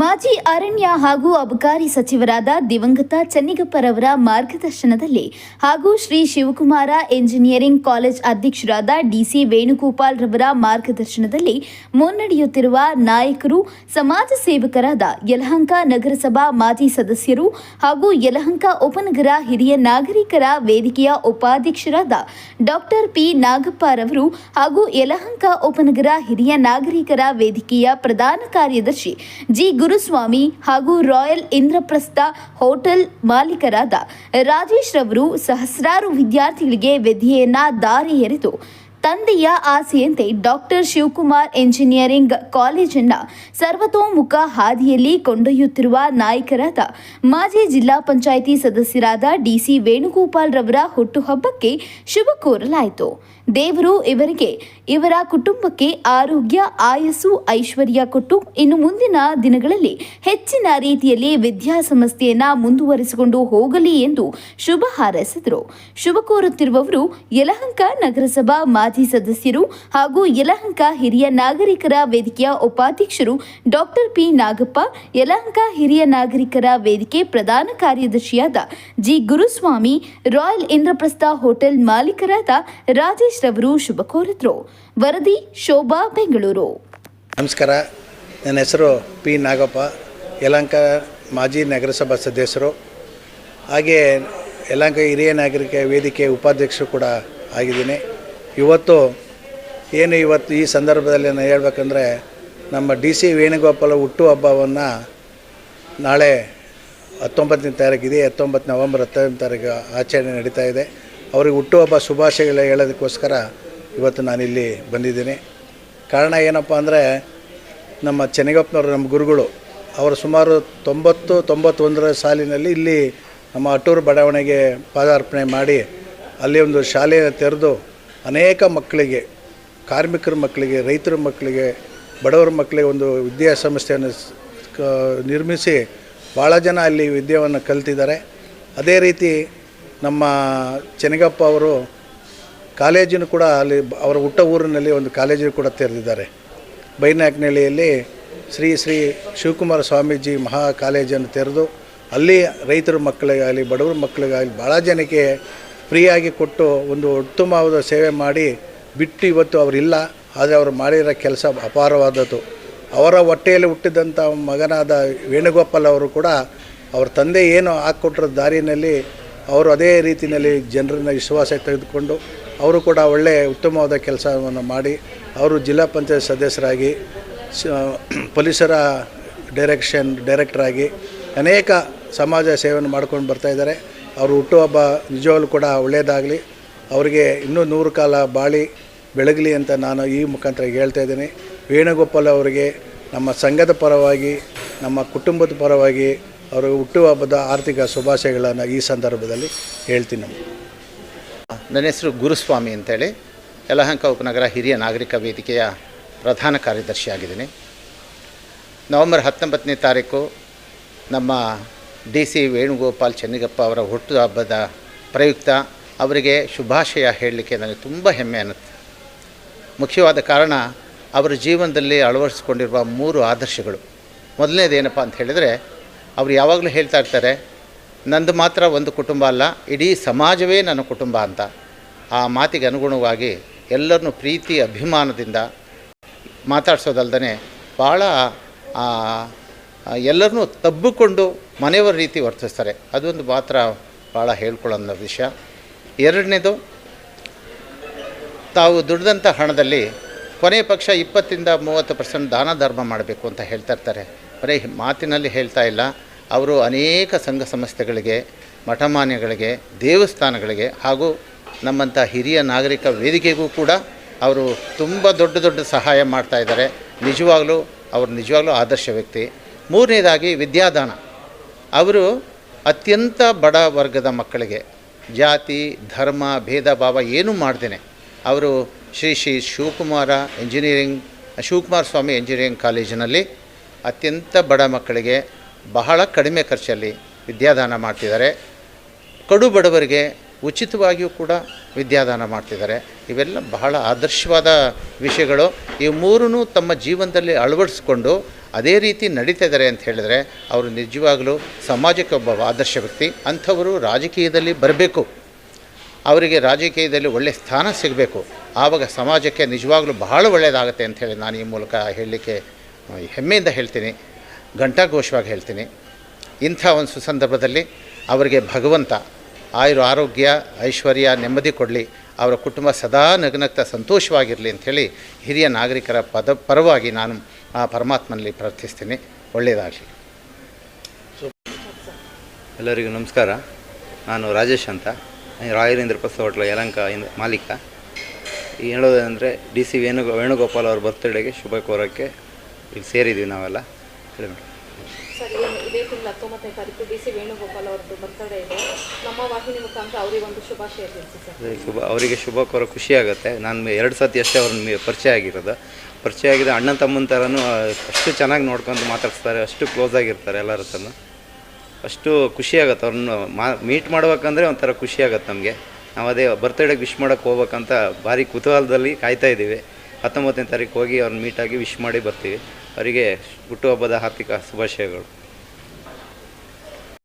ಮಾಜಿ ಅರಣ್ಯ ಹಾಗೂ ಅಬಕಾರಿ ಸಚಿವರಾದ ದಿವಂಗತ ಚೆನ್ನಿಗಪ್ಪರವರ ಮಾರ್ಗದರ್ಶನದಲ್ಲಿ ಹಾಗೂ ಶ್ರೀ ಶಿವಕುಮಾರ ಎಂಜಿನಿಯರಿಂಗ್ ಕಾಲೇಜ್ ಅಧ್ಯಕ್ಷರಾದ ಡಿಸಿ ವೇಣುಗೋಪಾಲ್ ರವರ ಮಾರ್ಗದರ್ಶನದಲ್ಲಿ ಮುನ್ನಡೆಯುತ್ತಿರುವ ನಾಯಕರು, ಸಮಾಜ ಸೇವಕರಾದ ಯಲಹಂಕ ನಗರಸಭಾ ಮಾಜಿ ಸದಸ್ಯರು ಹಾಗೂ ಯಲಹಂಕ ಉಪನಗರ ಹಿರಿಯ ನಾಗರಿಕರ ವೇದಿಕೆಯ ಉಪಾಧ್ಯಕ್ಷರಾದ ಡಾಕ್ಟರ್ ಪಿ ನಾಗಪ್ಪರವರು ಹಾಗೂ ಯಲಹಂಕ ಉಪನಗರ ಹಿರಿಯ ನಾಗರಿಕರ ವೇದಿಕೆಯ ಪ್ರಧಾನ ಕಾರ್ಯದರ್ಶಿ ಜಿ ಗುರುಸ್ವಾಮಿ ಹಾಗೂ ರಾಯಲ್ ಇಂದ್ರಪ್ರಸ್ಥ ಹೋಟೆಲ್ ಮಾಲೀಕರಾದ ರಾಜೇಶ್ ರವರು ಸಹಸ್ರಾರು ವಿದ್ಯಾರ್ಥಿಗಳಿಗೆ ವಿದ್ಯೆಯನ್ನ ದಾರಿ ಎರೆದು ತಂದೆಯ ಆಸೆಯಂತೆ ಡಾಕ್ಟರ್ ಶಿವಕುಮಾರ್ ಎಂಜಿನಿಯರಿಂಗ್ ಕಾಲೇಜನ್ನ ಸರ್ವತೋಮುಖ ಹಾದಿಯಲ್ಲಿ ಕೊಂಡೊಯ್ಯುತ್ತಿರುವ ನಾಯಕರಾದ ಮಾಜಿ ಜಿಲ್ಲಾ ಪಂಚಾಯಿತಿ ಸದಸ್ಯರಾದ ಡಿಸಿ ವೇಣುಗೋಪಾಲ್ ರವರ ಹುಟ್ಟುಹಬ್ಬಕ್ಕೆ ಶುಭ ಕೋರಲಾಯಿತು. ದೇವರು ಇವರಿಗೆ, ಇವರ ಕುಟುಂಬಕ್ಕೆ ಆರೋಗ್ಯ, ಆಯಸ್ಸು, ಐಶ್ವರ್ಯ ಕೊಟ್ಟು ಇನ್ನು ಮುಂದಿನ ದಿನಗಳಲ್ಲಿ ಹೆಚ್ಚಿನ ರೀತಿಯಲ್ಲಿ ವಿದ್ಯಾಸಂಸ್ಥೆಯನ್ನು ಮುಂದುವರಿಸಿಕೊಂಡು ಹೋಗಲಿ ಎಂದು ಶುಭ ಹಾರೈಸಿದರು. ಶುಭ ಕೋರುತ್ತಿರುವವರು ಯಲಹಂಕ ನಗರಸಭಾ ಸದಸ್ಯರು ಹಾಗೂ ಯಲಹಂಕ ಹಿರಿಯ ನಾಗರಿಕರ ವೇದಿಕೆಯ ಉಪಾಧ್ಯಕ್ಷರು ಡಾಕ್ಟರ್ ಪಿ ನಾಗಪ್ಪ, ಯಲಹಂಕ ಹಿರಿಯ ನಾಗರಿಕರ ವೇದಿಕೆ ಪ್ರಧಾನ ಕಾರ್ಯದರ್ಶಿಯಾದ G Guruswamy, royal Indraprastha hotel ಮಾಲೀಕರಾದ Rajesh ರವರು ಶುಭ ಕೋರಿದ್ರು. ವರದಿ ಶೋಭಾ, ಬೆಂಗಳೂರು. ನಮಸ್ಕಾರ. ನನ್ನ ಹೆಸರು ಪಿ ನಾಗಪ್ಪ, ಯಲಹಂಕ ಮಾಜಿ ನಗರಸಭಾ ಸದಸ್ಯರು. ಹಾಗೆ ಯಲಹಂಕ ಹಿರಿಯ ನಾಗರಿಕ ವೇದಿಕೆ ಉಪಾಧ್ಯಕ್ಷರು ಕೂಡ ಆಗಿದ್ದೀನಿ. ಇವತ್ತು ಏನು ಇವತ್ತು ಈ ಸಂದರ್ಭದಲ್ಲಿ ನಾನು ಹೇಳ್ಬೇಕಂದ್ರೆ ನಮ್ಮ ಡಿ ಸಿ ವೇಣುಗೋಪಾಲ ಹುಟ್ಟುಹಬ್ಬವನ್ನು ನಾಳೆ ಹತ್ತೊಂಬತ್ತನೇ ಇದೆ ಹತ್ತೊಂಬತ್ತು ನವಂಬರ್ ಹತ್ತನೇ ತಾರೀಕು ಆಚರಣೆ ನಡೀತಾ ಇದೆ. ಅವ್ರಿಗೆ ಹುಟ್ಟುಹಬ್ಬ ಶುಭಾಶಯಗಳು ಹೇಳೋದಕ್ಕೋಸ್ಕರ ಇವತ್ತು ನಾನಿಲ್ಲಿ ಬಂದಿದ್ದೀನಿ. ಕಾರಣ ಏನಪ್ಪ ಅಂದರೆ ನಮ್ಮ ಚೆನ್ನಗಪ್ಪನವರು, ನಮ್ಮ ಗುರುಗಳು, ಅವರು ಸುಮಾರು ತೊಂಬತ್ತು, ತೊಂಬತ್ತೊಂದರ ಸಾಲಿನಲ್ಲಿ ಇಲ್ಲಿ ನಮ್ಮ ಅಟೂರು ಬಡಾವಣೆಗೆ ಪಾದಾರ್ಪಣೆ ಮಾಡಿ ಅಲ್ಲಿ ಒಂದು ಶಾಲೆಯನ್ನು ತೆರೆದು ಅನೇಕ ಮಕ್ಕಳಿಗೆ, ಕಾರ್ಮಿಕರ ಮಕ್ಕಳಿಗೆ, ರೈತರ ಮಕ್ಕಳಿಗೆ, ಬಡವರ ಮಕ್ಕಳಿಗೆ ಒಂದು ವಿದ್ಯಾ ಸಂಸ್ಥೆಯನ್ನು ನಿರ್ಮಿಸಿ ಭಾಳ ಜನ ಅಲ್ಲಿ ವಿದ್ಯೆಯನ್ನು ಕಲ್ತಿದ್ದಾರೆ. ಅದೇ ರೀತಿ ನಮ್ಮ ಚೆನ್ನಗಪ್ಪ ಅವರು ಕಾಲೇಜಿನ ಕೂಡ ಅಲ್ಲಿ ಅವರ ಹುಟ್ಟ ಊರಿನಲ್ಲಿ ಒಂದು ಕಾಲೇಜನ್ನು ಕೂಡ ತೆರೆದಿದ್ದಾರೆ. ಬೈನಾಕ್ನಳ್ಳಿಯಲ್ಲಿ ಶ್ರೀ ಶ್ರೀ ಶಿವಕುಮಾರ ಸ್ವಾಮೀಜಿ ಮಹಾ ಕಾಲೇಜನ್ನು ತೆರೆದು ಅಲ್ಲಿ ರೈತರ ಮಕ್ಕಳಿಗಾಗಲಿ, ಬಡವರ ಮಕ್ಕಳಿಗಾಗಲಿ ಭಾಳ ಜನಕ್ಕೆ ಫ್ರೀಯಾಗಿ ಕೊಟ್ಟು ಒಂದು ಉತ್ತಮವಾದ ಸೇವೆ ಮಾಡಿ ಬಿಟ್ಟು ಇವತ್ತು ಅವರಿಲ್ಲ, ಆದರೆ ಅವರು ಮಾಡಿರೋ ಕೆಲಸ ಅಪಾರವಾದದ್ದು. ಅವರ ಹೊಟ್ಟೆಯಲ್ಲಿ ಹುಟ್ಟಿದಂಥ ಮಗನಾದ ವೇಣುಗೋಪಾಲ್ ಅವರು ಕೂಡ ಅವ್ರ ತಂದೆ ಏನು ಹಾಕ್ಕೊಟ್ಟಿರೋ ದಾರಿಯಲ್ಲಿ ಅವರು ಅದೇ ರೀತಿಯಲ್ಲಿ ಜನರನ್ನ ವಿಶ್ವಾಸ ತೆಗೆದುಕೊಂಡು ಅವರು ಕೂಡ ಒಳ್ಳೆಯ ಉತ್ತಮವಾದ ಕೆಲಸವನ್ನು ಮಾಡಿ ಅವರು ಜಿಲ್ಲಾ ಪಂಚಾಯತ್ ಸದಸ್ಯರಾಗಿ ಪೊಲೀಸರ ಡೈರೆಕ್ಷನ್ ಡೈರೆಕ್ಟರಾಗಿ ಅನೇಕ ಸಮಾಜ ಸೇವೆಯನ್ನು ಮಾಡ್ಕೊಂಡು ಬರ್ತಾಯಿದ್ದಾರೆ ಅವರು ಹುಟ್ಟುಹಬ್ಬ ನಿಜವಾಗ್ಲೂ ಕೂಡ ಒಳ್ಳೆಯದಾಗಲಿ. ಅವರಿಗೆ ಇನ್ನೂ ನೂರು ಕಾಲ ಬಾಳಿ ಬೆಳಗಲಿ ಅಂತ ನಾನು ಈ ಮುಖಾಂತರ ಹೇಳ್ತಾ ಇದ್ದೀನಿ. ವೇಣುಗೋಪಾಲ್ ಅವರಿಗೆ ನಮ್ಮ ಸಂಘದ ಪರವಾಗಿ, ನಮ್ಮ ಕುಟುಂಬದ ಪರವಾಗಿ ಅವರ ಹುಟ್ಟುಹಬ್ಬದ ಆರ್ಥಿಕ ಶುಭಾಶಯಗಳನ್ನು ಈ ಸಂದರ್ಭದಲ್ಲಿ ಹೇಳ್ತೀನಿ ನಾನು. ನನ್ನ ಹೆಸರು ಗುರುಸ್ವಾಮಿ ಅಂತೇಳಿ. ಯಲಹಂಕ ಉಪನಗರ ಹಿರಿಯ ನಾಗರಿಕ ವೇದಿಕೆಯ ಪ್ರಧಾನ ಕಾರ್ಯದರ್ಶಿಯಾಗಿದ್ದೀನಿ. ನವೆಂಬರ್ ಹತ್ತೊಂಬತ್ತನೇ ತಾರೀಕು ನಮ್ಮ ಡಿ ಸಿ ವೇಣುಗೋಪಾಲ್ ಚೆನ್ನಿಗಪ್ಪ ಅವರ ಹುಟ್ಟುಹಬ್ಬದ ಪ್ರಯುಕ್ತ ಅವರಿಗೆ ಶುಭಾಶಯ ಹೇಳಲಿಕ್ಕೆ ನನಗೆ ತುಂಬ ಹೆಮ್ಮೆ ಅನ್ನುತ್ತೆ. ಮುಖ್ಯವಾದ ಕಾರಣ ಅವರ ಜೀವನದಲ್ಲಿ ಅಳವಡಿಸಿಕೊಂಡಿರುವ ಮೂರು ಆದರ್ಶಗಳು. ಮೊದಲನೇದೇನಪ್ಪ ಅಂತ ಹೇಳಿದರೆ, ಅವರು ಯಾವಾಗಲೂ ಹೇಳ್ತಾ ಇರ್ತಾರೆ, ನಂದು ಮಾತ್ರ ಒಂದು ಕುಟುಂಬ ಅಲ್ಲ, ಇಡೀ ಸಮಾಜವೇ ನನ್ನ ಕುಟುಂಬ ಅಂತ. ಆ ಮಾತಿಗೆ ಅನುಗುಣವಾಗಿ ಎಲ್ಲರನ್ನೂ ಪ್ರೀತಿ, ಅಭಿಮಾನದಿಂದ ಮಾತಾಡ್ಸೋದಲ್ದೇ ಭಾಳ ಎಲ್ಲರನ್ನೂ ತಬ್ಬಿಕೊಂಡು ಮನೆಯವರ ರೀತಿ ವರ್ತಿಸ್ತಾರೆ. ಅದೊಂದು ಮಾತ್ರ ಭಾಳ ಹೇಳ್ಕೊಳ್ಳೋ ವಿಷಯ. ಎರಡನೇದು, ತಾವು ದುಡ್ದಂಥ ಹಣದಲ್ಲಿ ಕೊನೆ ಪಕ್ಷ ಇಪ್ಪತ್ತಿಂದ ಮೂವತ್ತು ಪರ್ಸೆಂಟ್ ದಾನ ಧರ್ಮ ಮಾಡಬೇಕು ಅಂತ ಹೇಳ್ತಾ ಇರ್ತಾರೆ. ಬರೀ ಮಾತಿನಲ್ಲಿ ಹೇಳ್ತಾ ಇಲ್ಲ. ಅವರು ಅನೇಕ ಸಂಘ ಸಂಸ್ಥೆಗಳಿಗೆ, ಮಠಮಾನ್ಯಗಳಿಗೆ, ದೇವಸ್ಥಾನಗಳಿಗೆ ಹಾಗೂ ನಮ್ಮಂಥ ಹಿರಿಯ ನಾಗರಿಕ ವೇದಿಕೆಗೂ ಕೂಡ ಅವರು ತುಂಬ ದೊಡ್ಡ ದೊಡ್ಡ ಸಹಾಯ ಮಾಡ್ತಾ ಇದ್ದಾರೆ. ನಿಜವಾಗಲೂ, ಅವರು ನಿಜವಾಗ್ಲೂ ಆದರ್ಶ ವ್ಯಕ್ತಿ. ಮೂರನೇದಾಗಿ ವಿದ್ಯಾದಾನ. ಅವರು ಅತ್ಯಂತ ಬಡ ವರ್ಗದ ಮಕ್ಕಳಿಗೆ ಜಾತಿ, ಧರ್ಮ ಭೇದ ಭಾವ ಏನೂ ಮಾಡ್ದೇನೆ. ಅವರು ಶ್ರೀ ಶ್ರೀ ಶಿವಕುಮಾರ ಇಂಜಿನಿಯರಿಂಗ್, ಶಿವಕುಮಾರ ಸ್ವಾಮಿ ಇಂಜಿನಿಯರಿಂಗ್ ಕಾಲೇಜಿನಲ್ಲಿ ಅತ್ಯಂತ ಬಡ ಮಕ್ಕಳಿಗೆ ಬಹಳ ಕಡಿಮೆ ಖರ್ಚಲ್ಲಿ ವಿದ್ಯಾದಾನ ಮಾಡ್ತಿದ್ದಾರೆ. ಕಡು ಬಡವರಿಗೆ ಉಚಿತವಾಗಿಯೂ ಕೂಡ ವಿದ್ಯಾದಾನ ಮಾಡ್ತಿದ್ದಾರೆ. ಇವೆಲ್ಲ ಬಹಳ ಆದರ್ಶವಾದ ವಿಷಯಗಳು. ಈ ಮೂರೂ ತಮ್ಮ ಜೀವನದಲ್ಲಿ ಅಳವಡಿಸ್ಕೊಂಡು ಅದೇ ರೀತಿ ನಡೀತಾ ಇದ್ದಾರೆ ಅಂತ ಹೇಳಿದ್ರೆ ಅವರು ನಿಜವಾಗಲೂ ಸಮಾಜಕ್ಕೆ ಒಬ್ಬ ಆದರ್ಶ ವ್ಯಕ್ತಿ. ಅಂಥವರು ರಾಜಕೀಯದಲ್ಲಿ ಬರಬೇಕು. ಅವರಿಗೆ ರಾಜಕೀಯದಲ್ಲಿ ಒಳ್ಳೆಯ ಸ್ಥಾನ ಸಿಗಬೇಕು. ಆವಾಗ ಸಮಾಜಕ್ಕೆ ನಿಜವಾಗ್ಲೂ ಬಹಳ ಒಳ್ಳೆಯದಾಗುತ್ತೆ ಅಂತ ನಾನು ಈ ಮೂಲಕ ಹೇಳಲಿಕ್ಕೆ ಹೆಮ್ಮೆಯಿಂದ ಹೇಳ್ತೀನಿ. ಘಂಟಾಘೋಷವಾಗಿ ಹೇಳ್ತೀನಿ. ಇಂಥ ಒಂದು ಸುಸಂದರ್ಭದಲ್ಲಿ ಅವರಿಗೆ ಭಗವಂತ, ಆಯುರು ಆರೋಗ್ಯ, ಐಶ್ವರ್ಯ, ನೆಮ್ಮದಿ ಕೊಡಲಿ. ಅವರ ಕುಟುಂಬ ಸದಾ ನಗನಗ್ತಾ ಸಂತೋಷವಾಗಿರಲಿ ಅಂಥೇಳಿ ಹಿರಿಯ ನಾಗರಿಕರ ಪದ, ಪರವಾಗಿ ನಾನು ಆ ಪರಮಾತ್ಮನಲ್ಲಿ ಪ್ರಾರ್ಥಿಸ್ತೀನಿ. ಒಳ್ಳೆಯದಾಗಲಿ. ಎಲ್ಲರಿಗೂ ನಮಸ್ಕಾರ. ನಾನು ರಾಜೇಶ್ ಅಂತ. ರಾಯರೇಂದ್ರ ಪ್ರಸಾದ್ ಹೋಟ್ಲ ಯಲಂಕ ಇಂದ ಮಾಲೀಕ. ಈ ಹೇಳೋದಂದರೆ ಡಿ ಸಿ ವೇಣು ವೇಣುಗೋಪಾಲ್ ಅವ್ರ ಬರ್ತ್ಡೇಗೆ ಶುಭ ಕೋರೋಕ್ಕೆ ಇಲ್ಲಿ ಸೇರಿದ್ದೀವಿ ನಾವೆಲ್ಲ. ಹೇಳಿ ಮೇಡಮ್. ಇದೇ ತಿಂಗಳು ಹತ್ತೊಂಬತ್ತನೇ ತಾರೀಕು ಡಿ ಸಿ ವೇಣುಗೋಪಾಲ್ ಅವ್ರದ್ದು ಬರ್ತಡೇ ಇದೆ. ನಮ್ಮ ವಾಹಿನಿ ಮುಖಾಂತರ ಅವರಿಗೆ ಒಂದು ಶುಭಾಶಯ ತಿಳಿಸಿ ಶುಭ, ಅವರಿಗೆ ಶುಭ ಕೋರ ಖುಷಿ ಆಗುತ್ತೆ. ನಾನು ಎರಡು ಸತಿ ಅಷ್ಟೇ ಅವ್ರನ್ನ ಪರಿಚಯ ಆಗಿರೋದು. ಪರಿಚಯ ಆಗಿದೆ ಅಣ್ಣ ತಮ್ಮನ ಥರನೂ ಅಷ್ಟು ಚೆನ್ನಾಗಿ ನೋಡ್ಕೊಂಡು ಮಾತಾಡ್ತಾರೆ ಅಷ್ಟು ಕ್ಲೋಸ್ ಆಗಿರ್ತಾರೆ ಎಲ್ಲರ ಹತ್ರನೂ. ಅಷ್ಟು ಖುಷಿ ಆಗುತ್ತೆ ಅವ್ರನ್ನ ಮಾ, ಮೀಟ್ ಮಾಡ್ಬೇಕಂದ್ರೆ ಒಂಥರ ಖುಷಿ ಆಗುತ್ತೆ ನಮಗೆ. ನಾವು ಅದೇ ಬರ್ತ್ಡೇಗೆ ವಿಶ್ ಮಾಡೋಕ್ಕೆ ಹೋಗ್ಬೇಕಂತ ಭಾರಿ ಕುತೂಹಲದಲ್ಲಿ ಕಾಯ್ತಾ ಇದ್ದೀವಿ. ಹತ್ತೊಂಬತ್ತನೇ ತಾರೀಕು ಹೋಗಿ ಅವ್ರನ್ನ ಮೀಟಾಗಿ ವಿಶ್ ಮಾಡಿ ಬರ್ತೀವಿ. ಅವರಿಗೆ ಹುಟ್ಟುಹಬ್ಬದ ಹಾರ್ದಿಕ ಶುಭಾಶಯಗಳು.